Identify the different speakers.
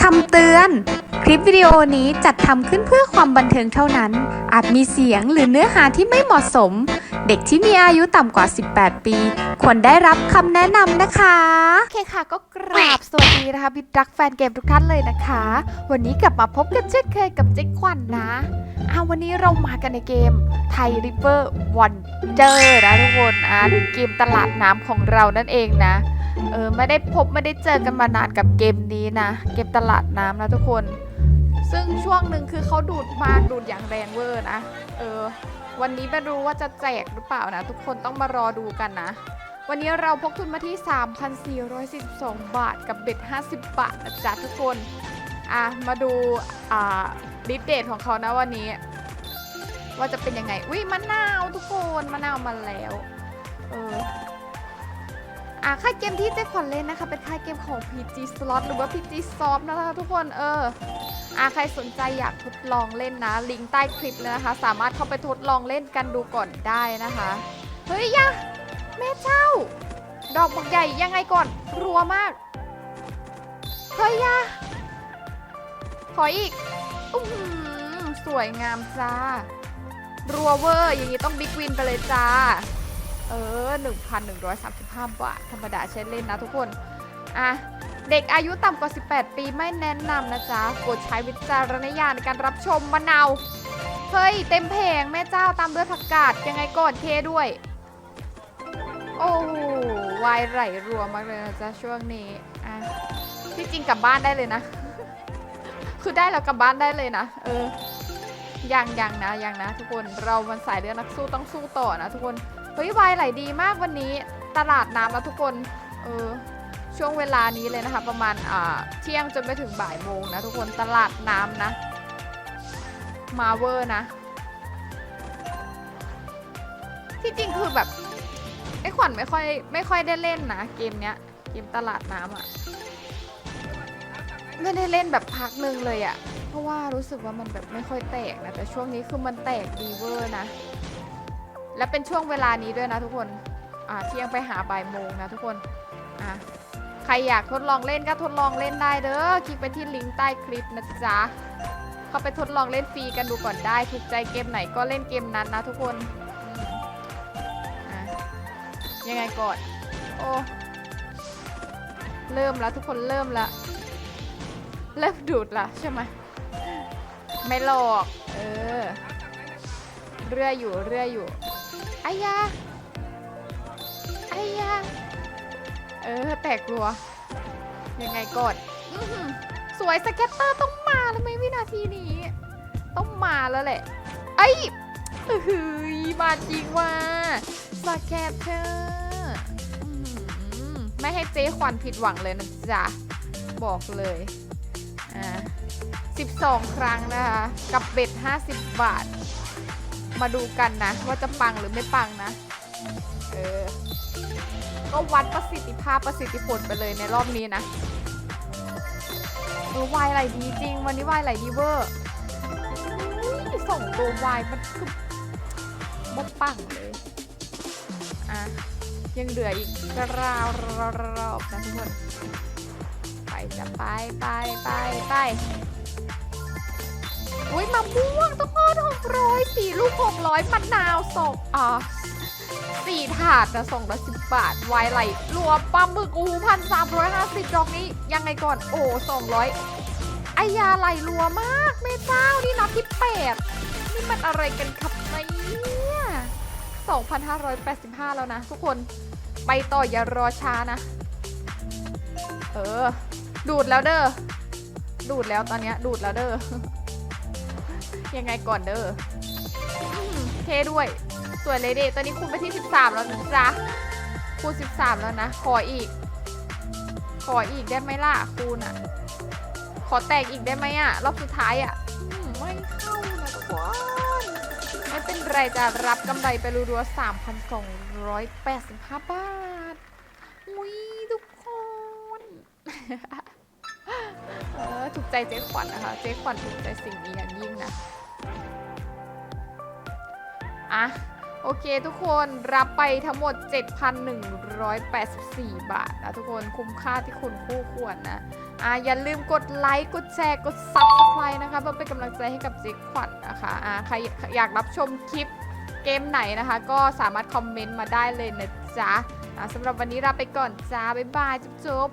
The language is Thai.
Speaker 1: คำเตือน คลิปวิดีโอนี้จัดทำขึ้นเพื่อความบันเทิงเท่านั้น อาจมีเสียงหรือเนื้อหาที่ไม่เหมาะสม เด็กที่มีอายุต่ำกว่า 18 ปี ควรได้รับคำแนะนำนะคะ
Speaker 2: โอเคค่ะก็กราบสวัสดีนะคะบิดรักแฟนเกมทุกท่านเลยนะคะ วันนี้กลับมาพบกันเช่นเคยกับเจ๊ควันนะอาวันนี้เรามากันในเกมไทยริเวอร์วันเจอร์นะทุกคนอ่าเกมตลาดน้ำของเรานั่นเองนะ เออไม่ได้พบไม่ได้เจอกันมานานกับเกมนี้นะ เกมตลาดน้ำนะทุกคน ซึ่งช่วงหนึ่งคือเขาดูดมาดูดอย่างแรงเวอร์นะ เออ วันนี้ไม่รู้ว่าจะแจกหรือเปล่านะ ทุกคนต้องมารอดูกันนะ วันนี้เราพกทุนมาที่ 3,442 บาทกับเบ็ด 50 บาทนะจ๊ะทุกคน อะ มาดู อ่าลิดเดทของเขานะวันนี้ ว่าจะเป็นยังไง อุ้ยมะนาวทุกคนมะนาวมาแล้ว เออ อะค่ายเกมที่เจ๊ขวัญเล่นนะคะ เป็นค่ายเกมของ PG Slot หรือว่า PG Soft นะคะทุกคนเอออะใครสนใจอยากทดลองเล่นนะ ลิงก์ใต้คลิปเลยนะคะ สามารถเข้าไปทดลองเล่นกันดูก่อนได้นะคะ เฮ้ยยะแม่เจ้า ดอกบักใหญ่ยังไงก่อนรัวมาก เฮ้ยยะขออีกอื้สวยงามจ้า รัวเวอร์อย่างนี้ต้องบิ๊กวินไปเลยจ้า เออ 1,135 บาท ธรรมดาใช้เล่นนะทุกคน อะ เด็กอายุต่ำกว่า 18 ปีไม่แนะนำนะจ๊ะโปรดใช้วิจารณญาณในการรับชมมะนาว เฮ้ย เต็มเพลงแม่เจ้าตามด้วยผักกาดยังไงก่อนเทด้วย โอ้โหวายไหลรัวมากเลยนะจ๊ะช่วงนี้ อะ ที่จริงกลับบ้านได้เลยนะ คือได้แล้วกลับบ้านได้เลยนะ เออยังยังนะยังนะ ทุกคนเรามันสายเรือนักสู้ต้องสู้ต่อนะทุกคน เฮ้ยวายไหลดีมากวันนี้ตลาดน้ำแล้วทุกคน เออ ช่วงเวลานี้เลยนะคะ ประมาณอ่าเที่ยงจนไปถึงบ่ายโมงนะทุกคนตลาดน้ำนะ มาเวอร์นะ ที่จริงคือแบบไอ้ขวัญไม่ค่อยไม่ค่อยได้เล่นนะเกมเนี้ย เกมตลาดน้ำอะ่ะไม่ได้เล่นแบบพักหนึ่งเลยอะ่ะ เพราะว่ารู้สึกว่ามันแบบไม่ค่อยแตกนะ แต่ช่วงนี้คือมันแตกดีเวอร์นะ และเป็นช่วงเวลานี้ด้วยนะทุกคนอ่าเที่ยงไปหาบ่ายโมงนะทุกคนอะใครอยากทดลองเล่นก็ทดลองเล่นได้เด้อคลิกไปที่ลิงก์ใต้คลิปนะจ๊ะเข้าไปทดลองเล่นฟรีกันดูก่อนได้ถูกใจเกมไหนก็เล่นเกมนั้นนะทุกคนยังไงก่อน โอ้ เริ่มแล้วทุกคนเริ่มล้วเริ่มดูดละใช่ไหมไม่หลอก เออ เรื่อยอยู่เรื่อยอยู่ ไอ้ยาไอ้ยาเออ แตกกลัว ยังไงก่อนอื้อหือสวยสเก็ตเตอร์ต้องมาแล้วไหมวินาทีนี้ ต้องมาแล้วแหละ ไอ้เฮ้ยมาจริงว่าสแคปเชอร์ไม่ให้เจ๊ควันผิดหวังเลยนะจ๊ะ บอกเลย อ่า 12 ครั้งนะคะ กับเบ็ด 50 บาท มาดูกันนะ ว่าจะปังหรือไม่ปังนะ เออ ก็วัดประสิทธิภาพประสิทธิผลไปเลยในรอบนี้นะเออวายไหลดีจริง วันนี้วายไหลดีเวอร์ส่งตัววายมันคือบ๊ปังเลย อะ ยังเหลืออีกราวรอบนะทุกคน ไปจะไปไปไปไปอุ้ยมะม่ว ร้อยสี่ลูกหกร้อยมะนาวสองอ่าสี่ถาดนะสองร้อยสิบบาทวายไหลรัวปลาหมึกอูพันสามร้อยห้าสิบดอกนี้ ยังไงก่อน โอ้สองร้อยไอยาไหลรัวมากแม่เจ้า นี่นับที่แปดนี่มันอะไรกันครับเนี่ย2,585แปดสิบห้าแล้วนะ ทุกคนไปต่ออย่ารอช้านะ เออ ดูดแล้วเด้อดูดแล้วตอนนี้ดูดแล้วเด้อ ยังไงก่อนเด้อเทด้วย สวยเลยเดตอนนี้คูณไปที่ 13 แล้วนะจ๊ะคูณ 13 แล้วนะ ขออีก ขออีกได้ไหมล่ะคูณอะ ขอแตกอีกได้ไหมอะ รอบสุดท้ายอะไม่เข้านะทุกคนไม่เป็นไรจะรับกำไรไปรัวๆ3,285 บาท อุ้ยทุกคน เออ ถูกใจเจ๊ขวัญนะคะ เจ๊ขวัญถูกใจสิ่งนี้อย่างยิ่งนะ อะโอเคทุกคนรับไปทั้งหมด 7,184 บาทนะทุกคนคุ้มค่าที่คุณคู่ควรนะอ่าอย่าลืมกดไลค์กดแชร์กด Subscribe นะคะเพื่อเป็นกำลังใจให้กับเจ๊ขวัญนะคะอ่าใครอยากรับชมคลิปเกมไหนนะคะ ก็สามารถคอมเมนต์มาได้เลยนะจ๊ะอ่าสำหรับวันนี้ลาไปก่อนจ้า บ๊ายบาย จุ๊บ